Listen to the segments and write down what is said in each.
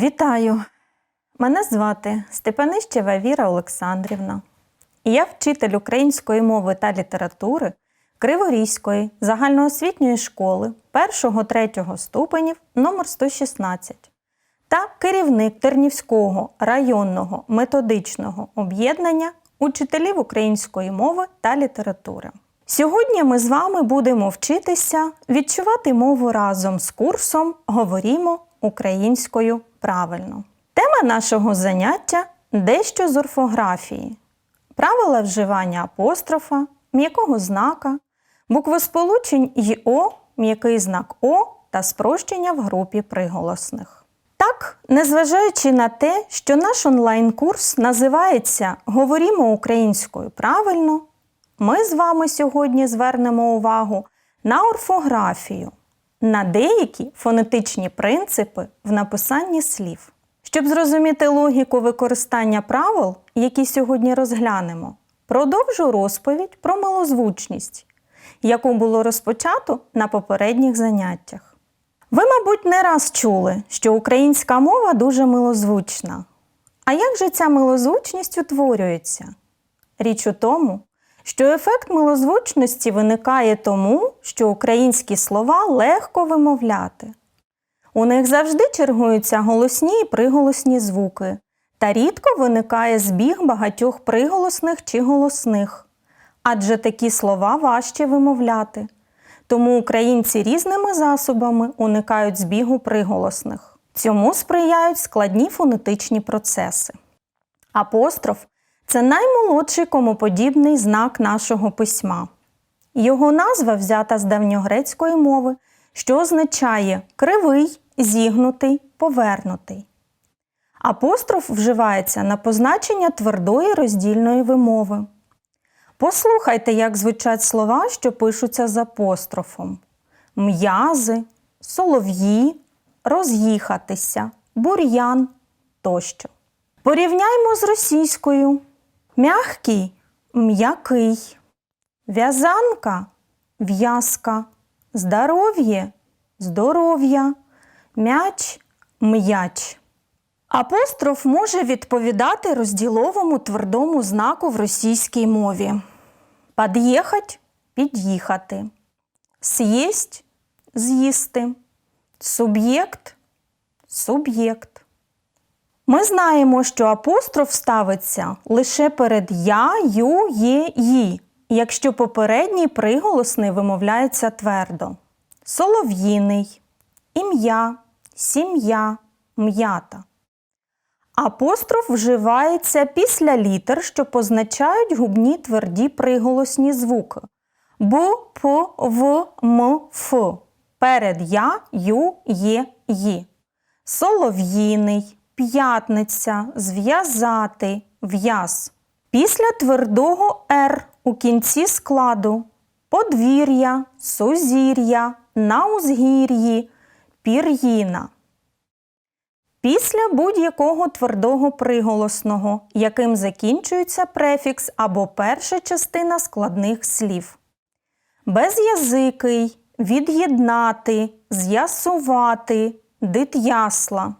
Вітаю! Мене звати Степанищева Віра Олександрівна. І Я вчитель української мови та літератури Криворізької загальноосвітньої школи 1-3 ступенів номер 116 та керівник Тернівського районного методичного об'єднання учителів української мови та літератури. Сьогодні ми з вами будемо вчитися відчувати мову разом з курсом Говорімо українською правильно. Тема нашого заняття дещо з орфографії, правила вживання апострофа, м'якого знака, буквосполучень ЙО, м'який знак О та спрощення в групі приголосних. Так, незважаючи на те, що наш онлайн-курс називається Говорімо українською правильно, ми з вами сьогодні звернемо увагу на орфографію, на деякі фонетичні принципи в написанні слів. Щоб зрозуміти логіку використання правил, які сьогодні розглянемо, продовжу розповідь про малозвучність, яку було розпочато на попередніх заняттях. Ви, мабуть, не раз чули, що українська мова дуже милозвучна. А як же ця милозвучність утворюється? Річ у тому, що ефект милозвучності виникає тому, що українські слова легко вимовляти. У них завжди чергуються голосні і приголосні звуки, та рідко виникає збіг багатьох приголосних чи голосних, адже такі слова важче вимовляти. Тому українці різними засобами уникають збігу приголосних. Цьому сприяють складні фонетичні процеси. Апостроф це наймолодший комоподібний знак нашого письма. Його назва взята з давньогрецької мови, що означає кривий, зігнутий, повернутий. Апостроф вживається на позначення твердої роздільної вимови. Послухайте, як звучать слова, що пишуться з апострофом: м'язи, солов'ї, роз'їхатися, бур'ян тощо. Порівняймо з російською: м'ягкий, м'який, в'язанка, в'язка, здоров'є, здоров'я, м'яч, м'яч. Апостроф може відповідати розділовому твердому знаку в російській мові. Под'їхать під'їхати. С'єсть з'їсти. Суб'єкт суб'єкт. Ми знаємо, що апостроф ставиться лише перед я, ю, є, ї, якщо попередній приголосний вимовляється твердо. Солов'їний, ім'я, сім'я, м'ята. Апостроф вживається після літер, що позначають губні тверді приголосні звуки Б, П, В, М, Ф. Перед я, ю, є, ї. Солов'їний, п'ятниця, зв'язати, в'яз. Після твердого Р у кінці складу подвір'я, сузір'я, на узгір'ї, пір'їна. Після будь-якого твердого приголосного, яким закінчується префікс або перша частина складних слів. Безязикий, від'єднати, з'ясувати, дит'ясла.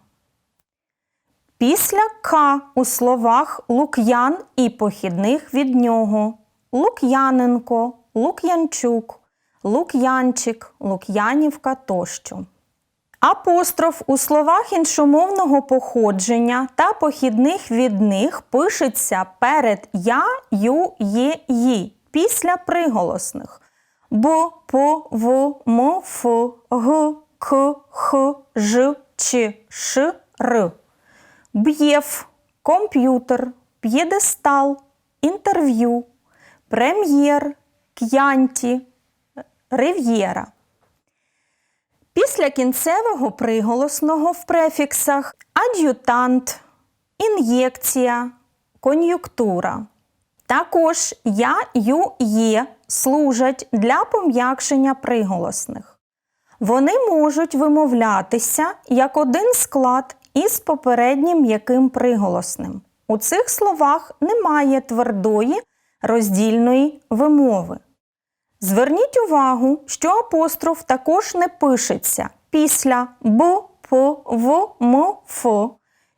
Після К у словах Лук'ян і похідних від нього Лук'яненко, Лук'янчук, Лук'янчик, Лук'янівка тощо. Апостроф у словах іншомовного походження та похідних від них пишеться перед я, ю, є, ї після приголосних б, п, в, м, ф, г, к, х, ж, ч, ш, р. Б'єв, комп'ютер, п'єдестал, інтерв'ю, прем'єр, к'янті, рив'єра. Після кінцевого приголосного в префіксах ад'ютант, ін'єкція, кон'юнктура. Також я, ю, є служать для пом'якшення приголосних. Вони можуть вимовлятися як один склад із попереднім м'яким приголосним. У цих словах немає твердої роздільної вимови. Зверніть увагу, що апостроф також не пишеться після б, п, в, м, ф,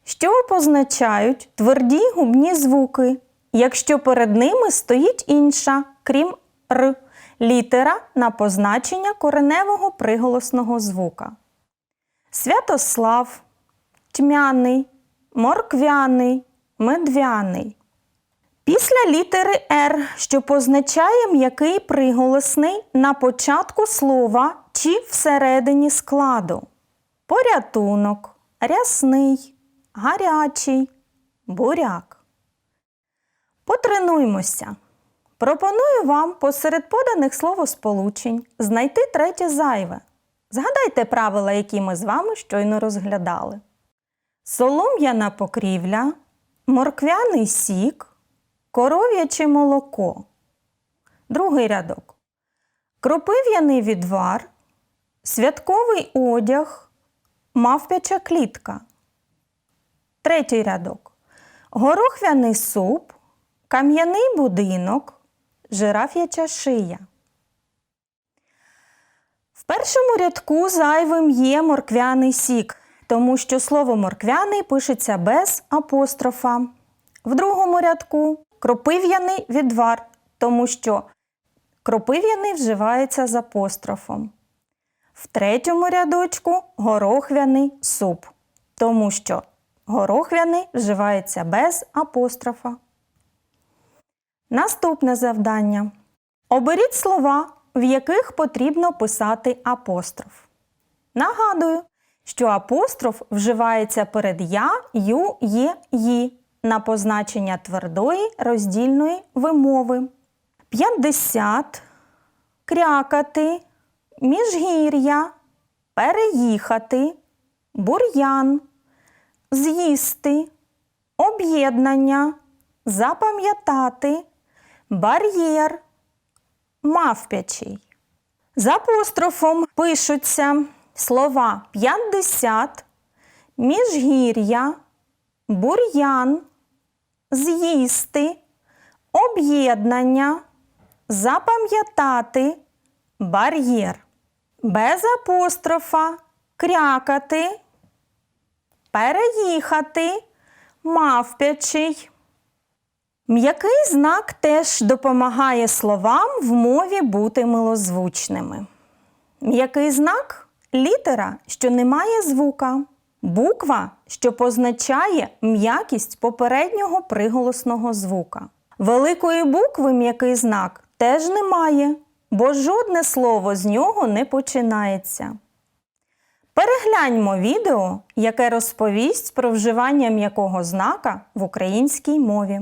що позначають тверді губні звуки, якщо перед ними стоїть інша, крім р, літера на позначення кореневого приголосного звука. Святослав, тьмяний, морквяний, медвяний. Після літери Р, що позначає м'який приголосний на початку слова чи всередині складу. Порятунок, рясний, гарячий, буряк. Потренуймося. Пропоную вам посеред поданих словосполучень знайти третє зайве. Згадайте правила, які ми з вами щойно розглядали. Солом'яна покрівля, морквяний сік, коров'яче молоко. Другий рядок. Кропив'яний відвар, святковий одяг, мавпяча клітка. Третій рядок. Горохвяний суп, кам'яний будинок, жираф'яча шия. В першому рядку зайвим є морквяний сік, тому що слово морквяний пишеться без апострофа. В другому рядку кропив'яний відвар, тому що кропив'яний вживається з апострофом. В третьому рядочку горохвяний суп, тому що горохвяний вживається без апострофа. Наступне завдання. Оберіть слова, в яких потрібно писати апостроф. Нагадую, що апостроф вживається перед я, ю, є, ї на позначення твердої роздільної вимови. 50, крякати, міжгір'я, переїхати, бур'ян, з'їсти, об'єднання, запам'ятати, бар'єр, мавпячий. З апострофом пишуться слова 50, міжгір'я, бур'ян, з'їсти, об'єднання, запам'ятати, бар'єр. Без апострофа крякати, переїхати, мавпячий. М'який знак теж допомагає словам в мові бути милозвучними. М'який знак літера, що не має звука, буква, що позначає м'якість попереднього приголосного звука. Великої букви м'який знак теж немає, бо жодне слово з нього не починається. Перегляньмо відео, яке розповість про вживання м'якого знака в українській мові.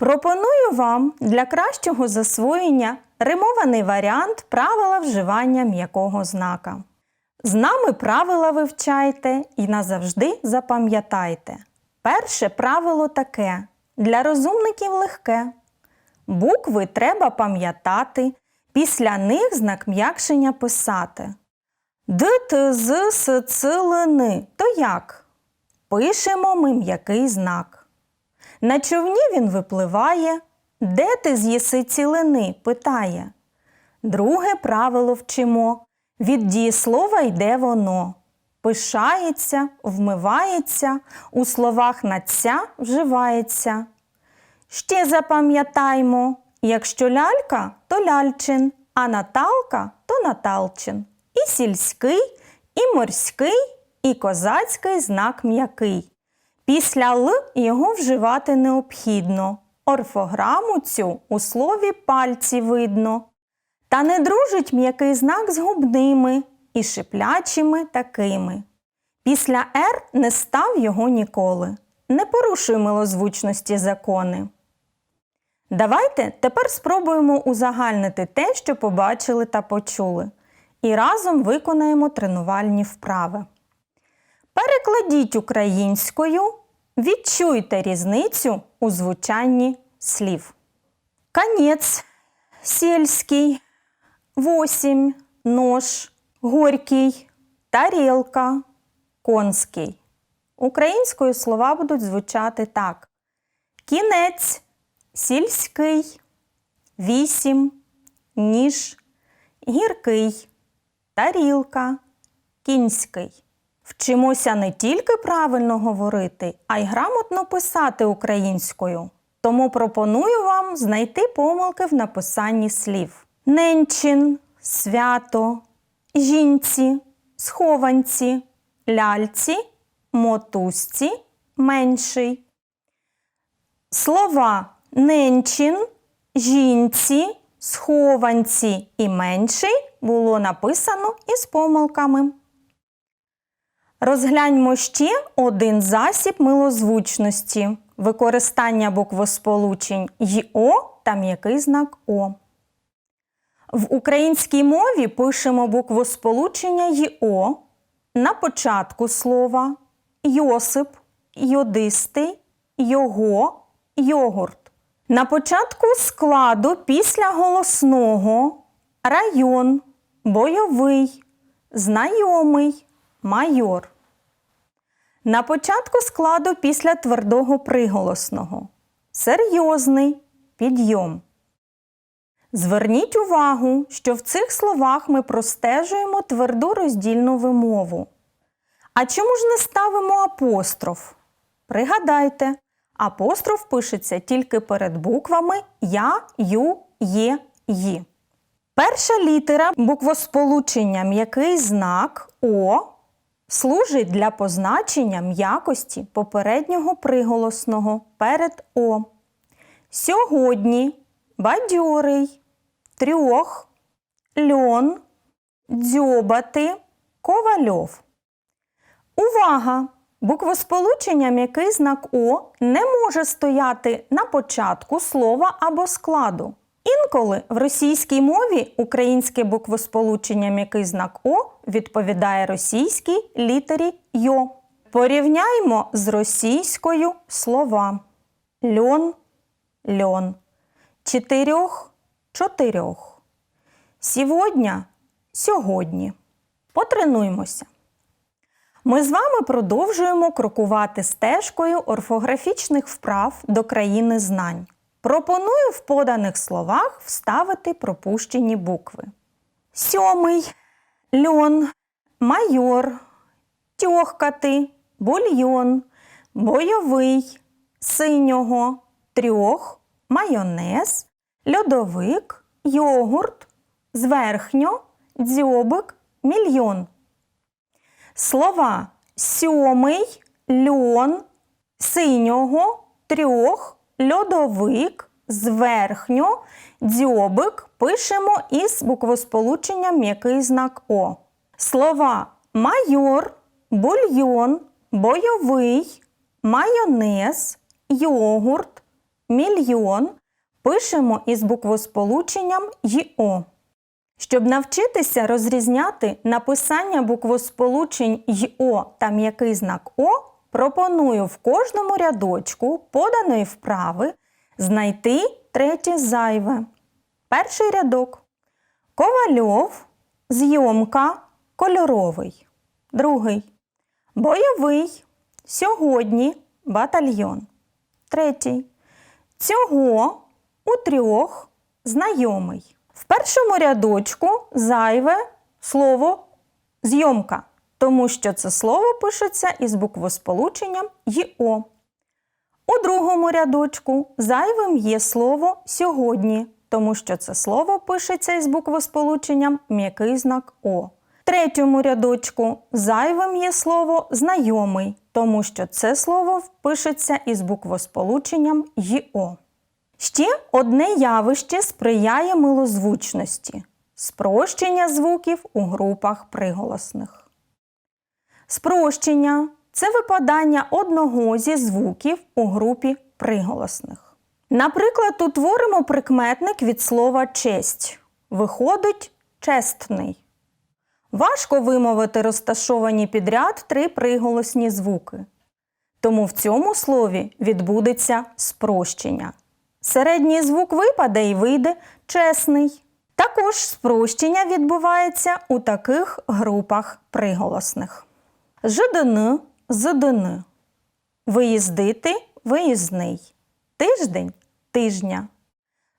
Пропоную вам для кращого засвоєння римований варіант правила вживання м'якого знака. З нами правила вивчайте і назавжди запам'ятайте. Перше правило таке: для розумників легке. Букви треба пам'ятати, після них знак м'якшення писати. Д, Т, З, С, Ц, Л, Н. То як? Пишемо ми м'який знак. На човні він випливає. Де ти з'їси цілини? питає. Друге правило вчимо. Від дієслова йде воно. Пишається, вмивається, у словах на ця вживається. Ще запам'ятаймо, якщо лялька, то ляльчин, а Наталка то Наталчин. І сільський, і морський, і козацький знак м'який. Після Л його вживати необхідно. Орфограму цю у слові пальці видно. Та не дружить м'який знак з губними і шиплячими такими. Після Р не став його ніколи. Не порушуй милозвучності закони. Давайте тепер спробуємо узагальнити те, що побачили та почули, і разом виконаємо тренувальні вправи. Перекладіть українською, відчуйте різницю у звучанні слів. Конець, сільський, восімь, нож, горький, тарілка, конський. Українською слова будуть звучати так: кінець, сільський, вісім, ніж, гіркий, тарілка, кінський. Вчимося не тільки правильно говорити, а й грамотно писати українською. Тому пропоную вам знайти помилки в написанні слів: ненчин, свято, жінці, схованці, ляльці, мотузці, менший. Слова ненчин, жінці, схованці і менший було написано із помилками. Розгляньмо ще один засіб милозвучності використання буквосполучень ЙО та м'який знак О. В українській мові пишемо буквосполучення ЙО на початку слова Йосип, йодистий, його, йогурт. На початку складу після голосного район, бойовий, знайомий, майор. На початку складу після твердого приголосного серйозний підйом. Зверніть увагу, що в цих словах ми простежуємо тверду роздільну вимову. А чому ж не ставимо апостроф? Пригадайте, апостроф пишеться тільки перед буквами Я, Ю, Є, Ї. Перша літера буквосполучення м'який знак О служить для позначення м'якості попереднього приголосного перед О. Сьогодні бадьорий, трьох, льон, дзьобати, ковальов. Увага! Буквосполучення м'який знак О не може стояти на початку слова або складу. Інколи в російській мові українське буквосполучення м'який знак О відповідає російській літері Йо. Порівняймо з російською слова льон, льон, чотирьох, чотирьох. Сьогодні, сьогодні. Потренуймося. Ми з вами продовжуємо крокувати стежкою орфографічних вправ до країни знань. Пропоную в поданих словах вставити пропущені букви. Сьомий, льон, майор, тьохкати, бульйон, бойовий, синього, трьох, майонез, льодовик, йогурт, зверхньо, дзьобик, мільйон. Слова сьомий, льон, синього, трьох, льодовик, зверхньо, дзьобик пишемо із буквосполученням м'який знак О. Слова майор, бульйон, бойовий, майонез, йогурт, мільйон пишемо із буквосполученням ЙО. Щоб навчитися розрізняти написання буквосполучень ЙО та м'який знак О, пропоную в кожному рядочку поданої вправи знайти третє зайве. Перший рядок. Ковальов, зйомка, кольоровий. Другий. Бойовий. Сьогодні батальйон. Третій. Цього у трьох знайомий. В першому рядочку зайве слово зйомка, тому що це слово пишеться із буквосполученням ЙО. У другому рядочку зайвим є слово сьогодні, тому що це слово пишеться із буквосполученням м'який знак О. В третьому рядочку зайвим є слово знайомий, тому що це слово пишеться із буквосполученням ЙО. Ще одне явище сприяє милозвучності спрощення звуків у групах приголосних. Спрощення це випадання одного зі звуків у групі приголосних. Наприклад, утворимо прикметник від слова честь. Виходить честний. Важко вимовити розташовані підряд три приголосні звуки. Тому в цьому слові відбудеться спрощення. Середній звук випаде і вийде чесний. Також спрощення відбувається у таких групах приголосних. ЖДН ЗДН. Виїздити виїзний. Тиждень тижня.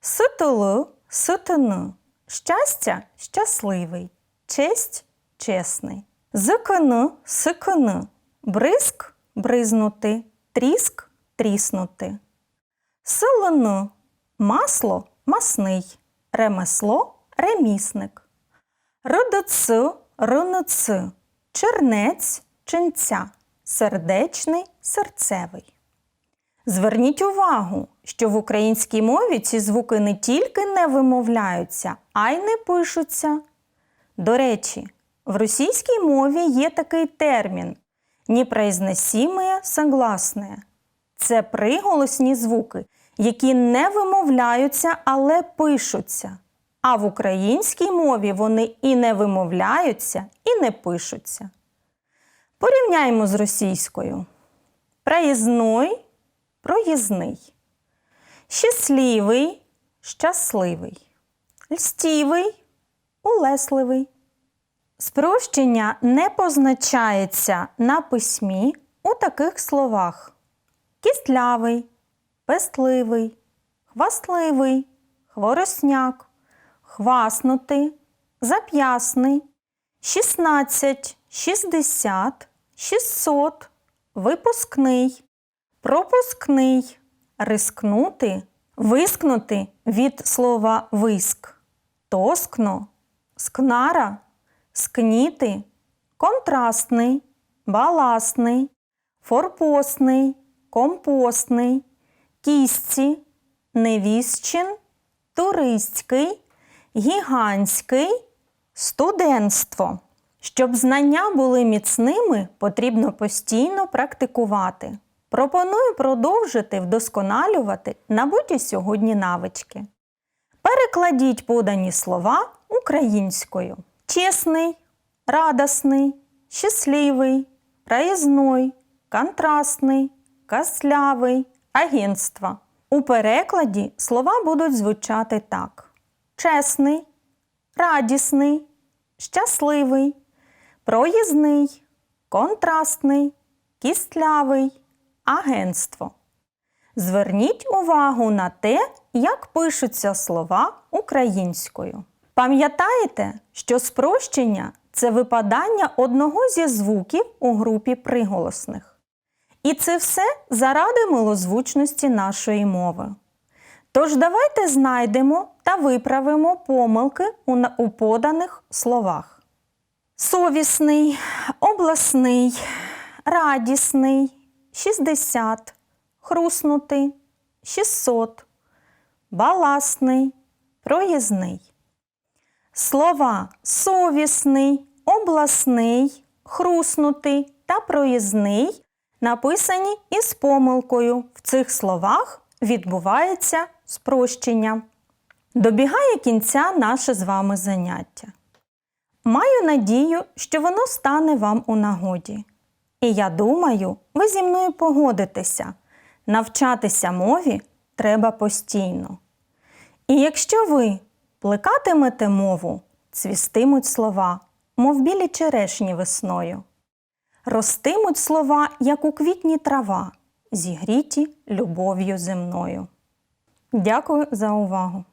СТЛ СТН. Щастя щасливий. Честь чесний. ЗКН СКН. Бризк бризнути. Тріск тріснути. Селен масло масний, ремесло ремісник. РДЦ РНЦ чернець ченця, сердечний серцевий. Зверніть увагу, що в українській мові ці звуки не тільки не вимовляються, а й не пишуться. До речі, в російській мові є такий термін непроизносимые согласные. Це приголосні звуки, які не вимовляються, але пишуться. А в українській мові вони і не вимовляються, і не пишуться. Порівняємо з російською. Проїзной проїзний. Щасливий щасливий. Льстівий улесливий. Спрощення не позначається на письмі у таких словах: кістлявий, пестливий, хвастливий, хворосняк, хваснутий, зап'ясний, 16, 60, 600, випускний, пропускний, рискнути, вискнути від слова виск, тоскно, скнара, скніти, контрастний, баласний, форпостний, компостний, кістці, невіщин, туристський, гігантський, студентство. Щоб знання були міцними, потрібно постійно практикувати. Пропоную продовжити вдосконалювати набуті сьогодні навички. Перекладіть подані слова українською: чесний, радосний, щасливий, проїзной, контрастний, каслявий, агентство. У перекладі слова будуть звучати так: чесний, радісний, щасливий, проїзний, контрастний, кістлявий, агентство. Зверніть увагу на те, як пишуться слова українською. Пам'ятаєте, що спрощення це випадання одного зі звуків у групі приголосних. І це все заради милозвучності нашої мови. Тож давайте знайдемо та виправимо помилки у, поданих словах. Совісний, обласний, радісний, 60, хруснутий, 600, баласний, проїзний. Слова совісний, обласний, хруснутий та проїзний написані із помилкою. В цих словах відбувається спрощення. Добігає кінця наше з вами заняття. Маю надію, що воно стане вам у нагоді. І я думаю, ви зі мною погодитеся. Навчатися мові треба постійно. І якщо ви плекатимете мову, цвістимуть слова, мов білі черешні весною. Ростимуть слова, як у квітні трава, зігріті любов'ю земною. Дякую за увагу!